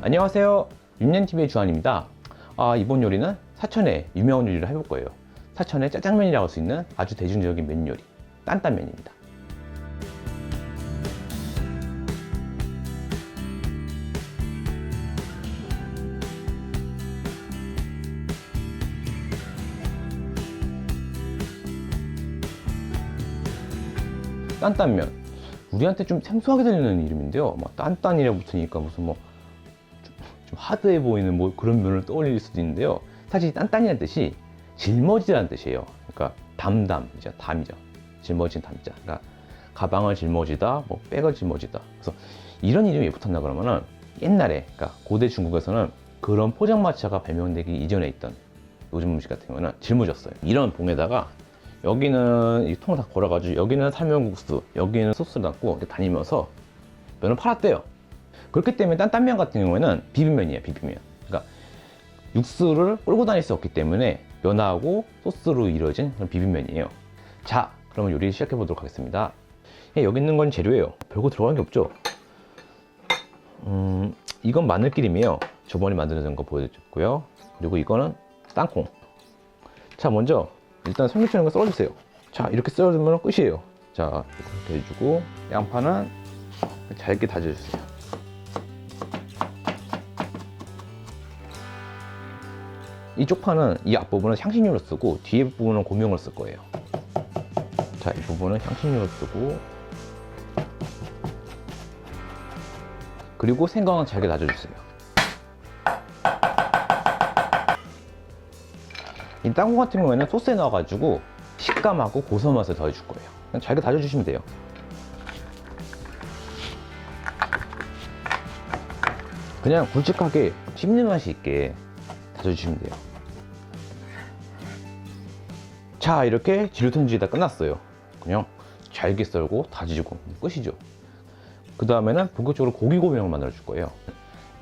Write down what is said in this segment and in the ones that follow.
안녕하세요. 윤년TV의 주한입니다. 아, 이번 요리는 사천의 유명한 요리를 해볼 거예요. 사천의 짜장면이라고 할 수 있는 아주 대중적인 면 요리 딴딴면입니다. 딴딴면. 우리한테 좀 생소하게 들리는 이름인데요. 뭐 막 딴딴이라 붙으니까 무슨 뭐 좀 하드해 보이는 뭐 그런 면을 떠올릴 수도 있는데요. 사실 딴딴이라는 뜻이 짊어지라는 뜻이에요. 그러니까 담담이죠. 담이죠. 짊어진 담자. 그러니까 가방을 짊어지다, 뭐 백을 짊어지다. 그래서 이런 이름이 왜 붙었나 그러면은 옛날에, 그러니까 고대 중국에서는 그런 포장마차가 발명되기 이전에 있던 요즘 음식 같은 경우는 짊어졌어요. 이런 봉에다가 여기는 이 통을 다 걸어가지고 여기는 살면국수, 여기는 소스를 담고 이렇게 다니면서 면을 팔았대요. 그렇기 때문에 担担면 같은 경우에는 비빔면이에요, 비빔면. 그러니까 육수를 끌고 다닐 수 없기 때문에 면하고 소스로 이루어진 그런 비빔면이에요. 자, 그러면 요리 시작해 보도록 하겠습니다. 예, 여기 있는 건 재료예요. 별거 들어간 게 없죠. 음, 이건 마늘기름이에요. 저번에 만들어진 거 보여드렸고요. 그리고 이거는 땅콩. 자, 먼저 일단 삼겹살인 거 썰어주세요. 자, 이렇게 썰어주면 끝이에요. 자, 이렇게 해주고 양파는 잘게 다져주세요. 이쪽 판은 이 앞부분은 향신료를 쓰고 뒤에 부분은 고명을 쓸 거예요. 자, 이 부분은 향신료를 쓰고 그리고 생강은 잘게 다져주세요. 이 땅콩 같은 경우에는 소스에 넣어가지고 식감하고 고소 맛을 더해줄 거예요. 그냥 잘게 다져주시면 돼요. 그냥 굵직하게 씹는 맛이 있게 다져주시면 돼요. 자, 이렇게 지루통지다 끝났어요. 그냥 잘게 썰고 다지고 끝이죠. 그 다음에는 본격적으로 고기 고명을 만들어 줄 거예요.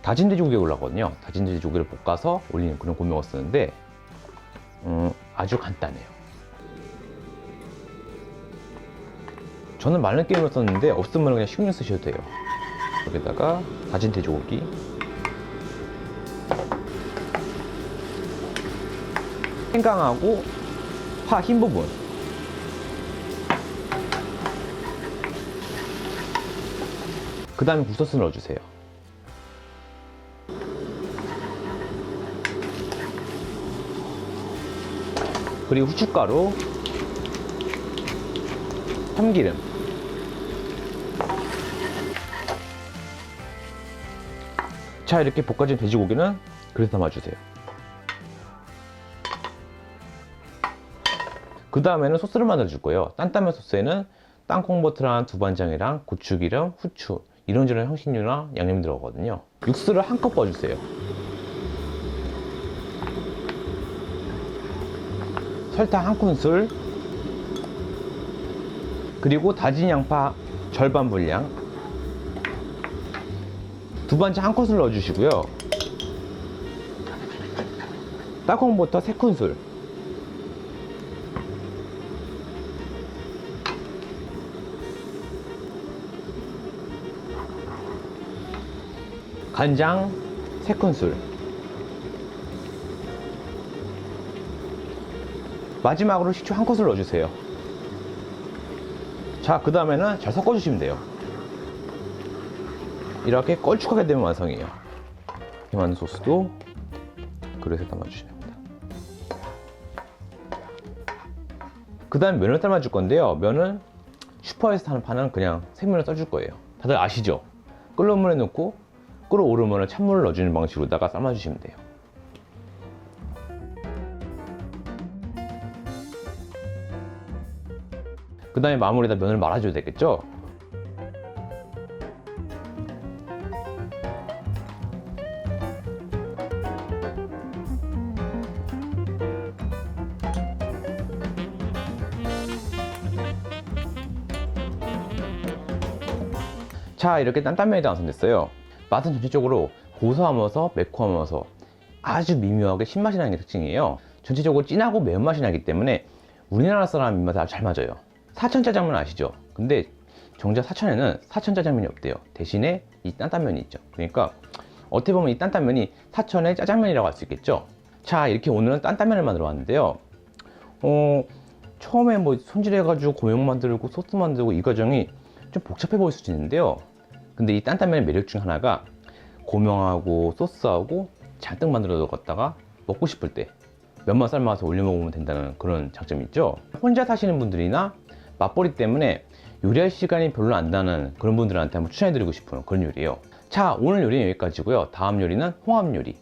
다진 돼지고기 올라거든요. 다진 돼지고기를 볶아서 올리는 그런 고명을 쓰는데 음, 아주 간단해요. 저는 마른 게임을 썼는데 없으면 그냥 식용 쓰셔도 돼요. 여기다가 다진 돼지고기 생강하고 파 흰 부분. 그 다음에 굴소스 넣어주세요. 그리고 후춧가루 참기름. 자 이렇게 볶아진 돼지고기는 그릇에 담아주세요 그 다음에는 소스를 만들어 줄 거예요. 担担면 소스에는 땅콩버터랑 두반장이랑 고추기름, 후추 이런저런 향신료나 양념이 들어가거든요. 육수를 한컵 부어주세요. 설탕 한 큰술 그리고 다진 양파 절반 분량 두반장 한 컷을 넣어주시고요. 땅콩버터 세 큰술 간장 3큰술. 마지막으로 식초 한 컷을 넣어주세요. 자그 다음에는 잘 섞어주시면 돼요. 이렇게 걸쭉하게 되면 완성이에요. 이만 소스도 그릇에 담아주시면 됩니다. 그 다음 면을 삶아줄 건데요. 면은 슈퍼에서 파는 그냥 생면을 써줄 거예요. 다들 아시죠? 끓는 물에 넣고 끓어오르면 찬물을 넣어주는 방식으로다가 삶아주시면 돼요. 그 다음에 마무리에다 면을 말아줘야 되겠죠? 자 이렇게 担担면이 완성됐어요. 맛은 전체적으로 고소하면서 매콤하면서 아주 미묘하게 신맛이 나는 게 특징이에요. 전체적으로 진하고 매운맛이 나기 때문에 우리나라 사람 입맛에 잘 맞아요. 사천 짜장면 아시죠? 근데 정작 사천에는 사천 짜장면이 없대요. 대신에 이 딴딴면이 있죠. 그러니까 어떻게 보면 이 딴딴면이 사천의 짜장면이라고 할 수 있겠죠? 자 이렇게 오늘은 딴딴면을 만들어 왔는데요. 어, 처음에 뭐 손질해가지고 고명 만들고 소스 만들고 이 과정이 좀 복잡해 보일 수 있는데요. 근데 이担担면의 매력 중 하나가 고명하고 소스하고 잔뜩 만들어 뒀다가 먹고 싶을 때 면만 삶아서 올려 먹으면 된다는 그런 장점이 있죠. 혼자 사시는 분들이나 맞벌이 때문에 요리할 시간이 별로 안 나는 그런 분들한테 한번 추천해드리고 싶은 그런 요리예요. 자, 오늘 요리는 여기까지고요. 다음 요리는 홍합 요리.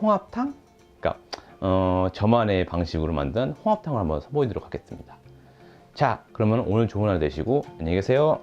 홍합탕? 그러니까 어, 저만의 방식으로 만든 홍합탕을 한번 선보이도록 하겠습니다. 자, 그러면 오늘 좋은 하루 되시고 안녕히 계세요.